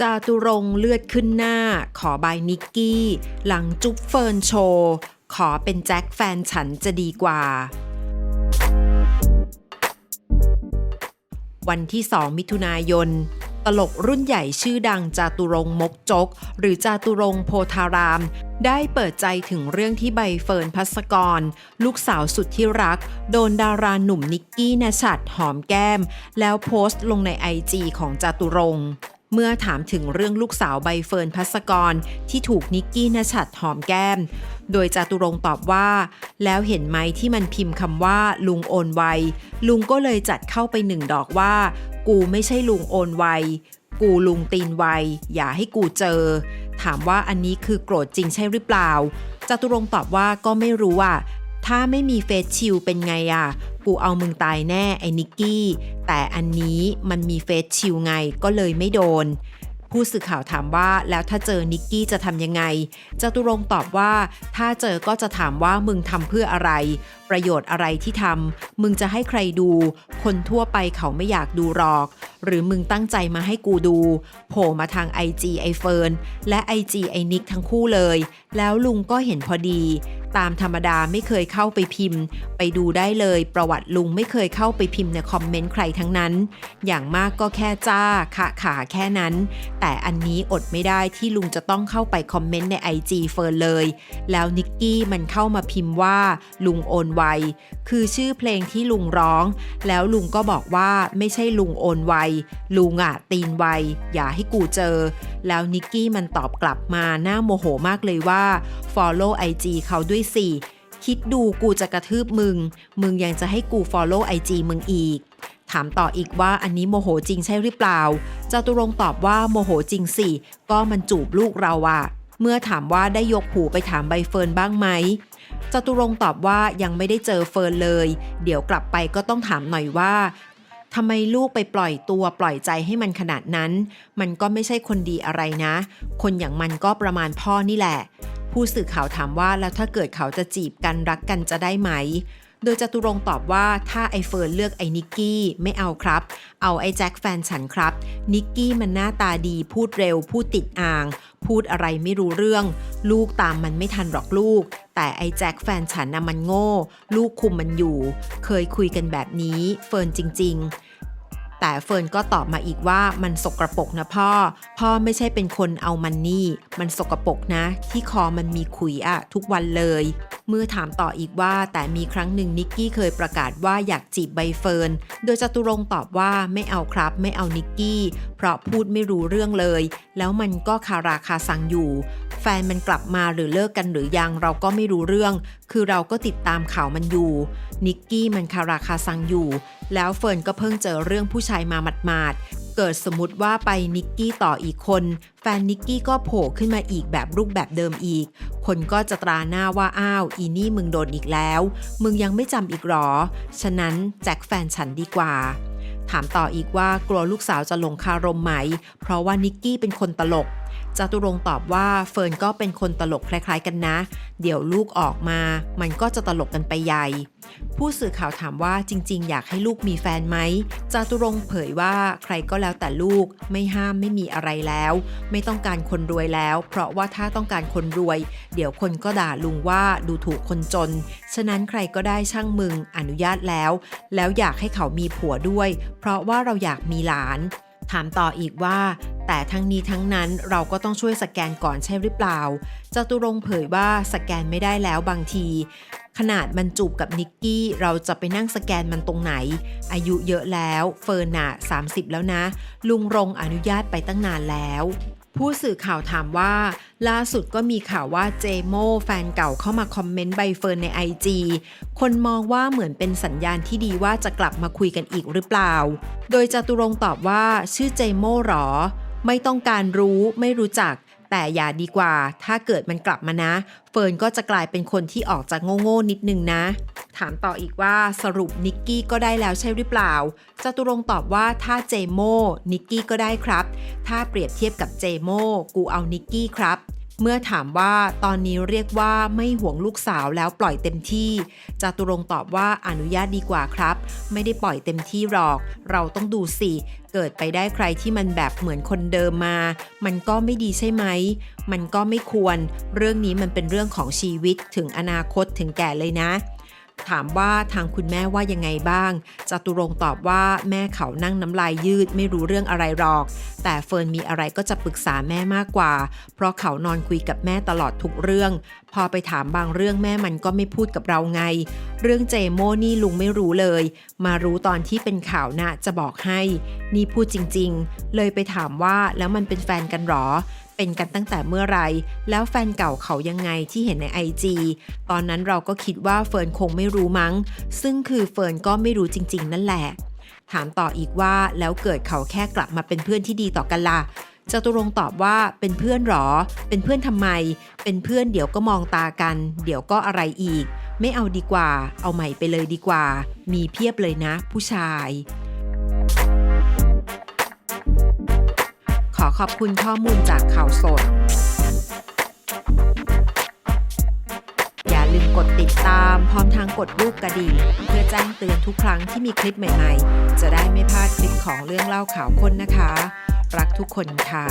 จาตุรงเลือดขึ้นหน้า ขอบายนิกกี้ หลังจุ๊บเฟิร์นโชว์ ขอเป็นแจ็คแฟนฉันจะดีกว่า วันที่ 2 มิถุนายน ตลกรุ่นใหญ่ชื่อดังจาตุรงมกจก หรือจาตุรงโพธาราม ได้เปิดใจถึงเรื่องที่ใบเฟิร์นพัสกร ลูกสาวสุดที่รัก โดนดาราหนุ่มนิกกี้นชัดหอมแก้ม แล้วโพสต์ลงในไอจีของจาตุรงค์ เมื่อถามถึงเรื่องลูกสาวใบเฟิร์นพัสกรที่ถูกนิกกี้นชัดหอมแก้ม โดยจตุรงตอบว่า แล้วเห็นไหมที่มันพิมพ์คำว่า ลุงโอนไว ลุงก็เลยจัดเข้าไปหนึ่งดอกว่า กูไม่ใช่ลุงโอนไว กูลุงตีนไว อย่าให้กูเจอ ถามว่าอันนี้คือโกรธจริงใช่หรือเปล่าจตุรงตอบว่าก็ไม่รู้อะถ้าไม่มีเฟซชิลเป็นไงอะ กูเอามึงตายแน่ไอ้นิกกี้ แต่อันนี้มันมีเฟซชิลไงก็เลยไม่โดน ผู้สื่อข่าวถามว่าแล้วถ้าเจอนิกกี้จะทำยังไงเจตุรงตอบว่า ถ้าเจอก็จะถามว่ามึงทำเพื่ออะไร ประโยชน์อะไรที่ทำมึงจะให้ใครดู คนทั่วไปเขาไม่อยากดูหรอก หรือมึงตั้งใจมาให้กูดูโผล่มาทาง IG ไอเฟิร์นและ IG ไอนิกทั้งคู่เลย แล้วลุงก็เห็นพอดี ตามธรรมดาไม่เคยเข้าไปพิมพ์ ไปดูได้เลยประวัติลุงไม่เคยเข้าไปพิมพ์ในคอมเมนต์ใครทั้งนั้น อย่างมากก็แค่จ้าขะขาแค่นั้น แต่อันนี้อดไม่ได้ที่ลุงจะต้องเข้าไปคอมเมนต์ใน IG เฟิร์นเลย แล้วนิกกี้มันเข้ามาพิมพ์ว่า ลุงโอนไวคือชื่อเพลงที่ลุงร้อง แล้วลุงก็บอกว่าไม่ใช่ลุงโอนไวลุงอะตีนไวอย่าให้กูเจอ แล้วนิกกี้มันตอบกลับมาหน้าโมโหมากเลยว่า follow IG เขาด้วยสิคิดดูกูจะกระทืบมึง มึงยังจะให้กู follow IG มึงอีก ถามต่ออีกว่าอันนี้โมโหจริงใช่หรือเปล่าจตุรงตอบว่าโมโหจริงสิก็มันจูบลูกเราอะเมื่อถามว่าได้ยกหูไปถามใบเฟิร์นบ้างไหมจตุรงตอบว่ายังไม่ได้เจอเฟิร์นเลย เดี๋ยวกลับไปก็ต้องถามหน่อยว่าทำไมลูกไปปล่อยตัวปล่อยใจให้มันขนาดนั้น มันก็ไม่ใช่คนดีอะไรนะ คนอย่างมันก็ประมาณพ่อนี่แหละ ผู้สื่อข่าวถามว่าแล้วถ้าเกิดเขาจะจีบกันรักกันจะได้ไหม โดยจตุรงตอบว่าถ้าไอเฟิร์นเลือกไอนิกกี้ไม่เอาครับ เอาไอแจ็คแฟนฉันครับ นิกกี้มันหน้าตาดีพูดเร็ว พูดติดอ่าง พูดอะไรไม่รู้เรื่อง ลูกตามมันไม่ทันหรอกลูก แต่ไอแจ็คแฟนฉันน่ะมันโง่ ลูกคุมมันอยู่ เคยคุยกันแบบนี้ เฟิร์นจริง ๆ แต่เฟิร์นก็ตอบมาอีกว่ามันสกรปรกนะพ่อ พ่อไม่ใช่เป็นคนเอามันนี่ มันสกรปรกนะ ที่คอมันมีขุยอะทุกวันเลย เมื่อถามต่ออีกว่าแต่มีครั้งหนึ่งนิกกี้เคยประกาศว่าอยากจีบใบเฟิร์น โดยจตุรงตอบว่าไม่เอาครับ ไม่เอานิกกี้ เพราะพูดไม่รู้เรื่องเลย แล้วมันก็คาราคาซังอยู่ แฟนมันกลับมาหรือเลิกกันหรือยังเราก็ไม่รู้เรื่อง คือเราก็ติดตามข่าวมันอยู่ นิกกี้มันคาราคาซังอยู่ แล้วเฟิร์นก็เพิ่งเจอเรื่องผู้ชายมาหมาดๆเกิดสมมติว่าไปนิกกี้ต่ออีกคน แฟนนิกกี้ก็โผล่ขึ้นมาอีกแบบรูปแบบเดิมอีก คนก็จะตราหน้าว่าอ้าว อีนี่มึงโดนอีกแล้ว มึงยังไม่จำอีกหรอ ฉะนั้นแจ็คแฟนฉันดีกว่า ถามต่ออีกว่ากลัวลูกสาวจะหลงคารมไหม เพราะว่านิกกี้เป็นคนตลก จตุรงตอบว่าเฟิร์นก็เป็นคนตลกคล้ายๆกันนะ เดี๋ยวลูกออกมา มันก็จะตลกกันไปใหญ่ ผู้สื่อข่าวถามว่าจริง ๆ อยากให้ลูกมีแฟนไหมจตุรงเผยว่าใครก็แล้วแต่ลูกไม่ห้ามไม่มีอะไรแล้ว ไม่ต้องการคนรวยแล้ว เพราะว่าถ้าต้องการคนรวย เดี๋ยวคนก็ด่าลุงว่าดูถูกคนจน ฉะนั้นใครก็ได้ช่างมึงอนุญาตแล้ว แล้วอยากให้เขามีผัวด้วย เพราะว่าเราอยากมีหลานถามต่ออีกว่า แต่ทั้งนี้ทั้งนั้นเราก็ต้องช่วยสแกนก่อนใช่หรือเปล่าจตุรงเผยว่าสแกนไม่ได้แล้วบางที ขนาดมันจูบกับนิกกี้ เราจะไปนั่งสแกนมันตรงไหน อายุเยอะแล้ว เฟิร์นน่ะ 30 แล้วนะ ลุงรงอนุญาตไปตั้งนานแล้วผู้สื่อข่าวถามว่า ล่าสุดก็มีข่าวว่าเจโมแฟนเก่าเข้ามาคอมเมนต์ใบเฟิร์นใน IG คนมองว่าเหมือนเป็นสัญญาณที่ดีว่าจะกลับมาคุยกันอีกหรือเปล่า โดยจตุรงตอบว่าชื่อเจโมหรอ ไม่ต้องการรู้ไม่รู้จัก แต่อย่าดีกว่า ถ้าเกิดมันกลับมานะ เฟิร์นก็จะกลายเป็นคนที่ออกจากโง่ๆนิดนึงนะ ถามต่ออีกว่าสรุปนิกกี้ก็ได้แล้วใช่หรือเปล่าจตุรงตอบว่าถ้าเจโมนิกกี้ก็ได้ครับ ถ้าเปรียบเทียบกับเจโมกูเอานิกกี้ครับ เมื่อถามว่าตอนนี้เรียกว่าไม่ห่วงลูกสาวแล้วปล่อยเต็มที่จตุรงตอบว่าอนุญาตดีกว่าครับ ไม่ได้ปล่อยเต็มที่หรอก เราต้องดูสิ เกิดไปได้ใครที่มันแบบเหมือนคนเดิมมา มันก็ไม่ดีใช่ไหม มันก็ไม่ควร เรื่องนี้มันเป็นเรื่องของชีวิตถึงอนาคตถึงแก่เลยนะ ถามว่าทางคุณแม่ว่ายังไงบ้างจตุรงตอบว่าแม่เขานั่งน้ำลายยืดไม่รู้เรื่องอะไรหรอก แต่เฟิร์นมีอะไรก็จะปรึกษาแม่มากกว่า เพราะเขานอนคุยกับแม่ตลอดทุกเรื่อง พอไปถามบางเรื่องแม่มันก็ไม่พูดกับเราไง เรื่องเจโมนี่ลุงไม่รู้เลย มารู้ตอนที่เป็นข่าวนะจะบอกให้ นี่พูดจริง ๆ เลยไปถามว่าแล้วมันเป็นแฟนกันหรอ เป็นกันตั้งแต่เมื่อไรแล้วแฟนเก่าเขายังไงที่เห็นในไอจีตอนนั้นเราก็คิดว่าเฟิร์นคงไม่รู้มั้ง ซึ่งคือเฟิร์นก็ไม่รู้จริง ๆ นั่นแหละ ถามต่ออีกว่าแล้วเกิดเขาแค่กลับมาเป็นเพื่อนที่ดีต่อกันล่ะจตุรงตอบว่าเป็นเพื่อนหรอ เป็นเพื่อนทำไม เป็นเพื่อนเดี๋ยวก็มองตากัน เดี๋ยวก็อะไรอีก ไม่เอาดีกว่า เอาใหม่ไปเลยดีกว่า มีเพียบเลยนะ ผู้ชาย ขอขอบคุณข้อมูลจากข่าวสด อย่าลืมกดติดตามพร้อมทางกดรูปกระดิ่ง เพื่อแจ้งเตือนทุกครั้งที่มีคลิปใหม่ๆ จะได้ไม่พลาดคลิปของเรื่องเล่าข่าวคนนะคะ รักทุกคนค่ะ